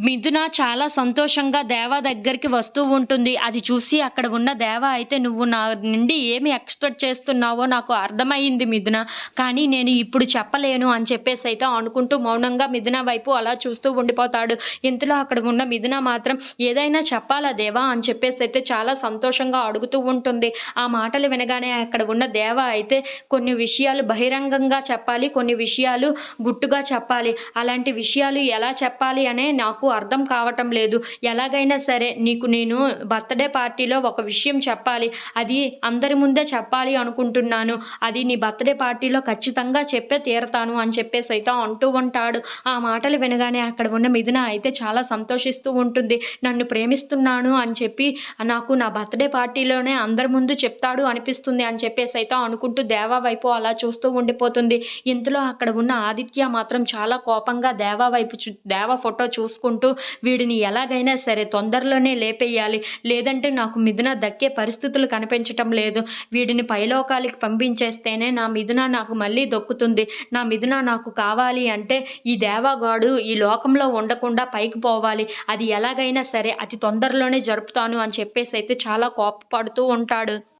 మిథున చాలా సంతోషంగా దేవ దగ్గరికి వస్తూ ఉంటుంది. అది చూసి అక్కడ ఉన్న దేవ అయితే నువ్వు నా నుండి ఏమి ఎక్స్పెక్ట్ చేస్తున్నావో నాకు అర్థమైంది మిథున. కానీ నేను ఇప్పుడు చెప్పలేను అని చెప్పేసి అయితే అనుకుంటూ మౌనంగా మిథున వైపు అలా చూస్తూ ఉండిపోతాడు. ఇంతలో అక్కడ ఉన్న మిథున మాత్రం ఏదైనా చెప్పాలా దేవా? అని చెప్పేసి అయితే చాలా సంతోషంగా అడుగుతూ ఉంటుంది. ఆ మాటలు వినగానే అక్కడ ఉన్న దేవ అయితే కొన్ని విషయాలు బహిరంగంగా చెప్పాలి కొన్ని విషయాలు గుట్టుగా చెప్పాలి. అలాంటి విషయాలు ఎలా చెప్పాలి అనే నాకు అర్థం కావటం లేదు. ఎలాగైనా సరే నీకు నేను బర్త్డే పార్టీలో ఒక విషయం చెప్పాలి. అది అందరి ముందే చెప్పాలి అనుకుంటున్నాను. అది నీ బర్త్డే పార్టీలో ఖచ్చితంగా చెప్పే తీరతాను అని చెప్పేసి అయితే అంటూ ఉంటాడు. ఆ మాటలు వినగానే అక్కడ ఉన్న మిథున అయితే చాలా సంతోషిస్తూ ఉంటుంది. నన్ను ప్రేమిస్తున్నాను అని చెప్పి నాకు నా బర్త్డే పార్టీలోనే అందరి ముందు చెప్తాడు అనిపిస్తుంది అని చెప్పేసి అయితే అనుకుంటూ దేవా వైపు అలా చూస్తూ ఉండిపోతుంది. ఇంతలో అక్కడ ఉన్న ఆదిత్య మాత్రం చాలా కోపంగా దేవా వైపు చూ ఫోటో ఫోటో చేసుకుంటూ వీడిని ఎలాగైనా సరే తొందరలోనే లేపేయాలి. లేదంటే నాకు మిథున దక్కే పరిస్థితులు కనిపించటం లేదు. వీడిని పైలోకాలకి పంపించేస్తేనే నా మిథున నాకు మళ్ళీ దొక్కుతుంది. నా మిథున నాకు కావాలి అంటే ఈ దేవాగాడు ఈ లోకంలో ఉండకుండా పైకి పోవాలి. అది ఎలాగైనా సరే అతి తొందరలోనే జరుపుతాను అని చెప్పేసి అయితే చాలా కోపపడుతూ ఉంటాడు.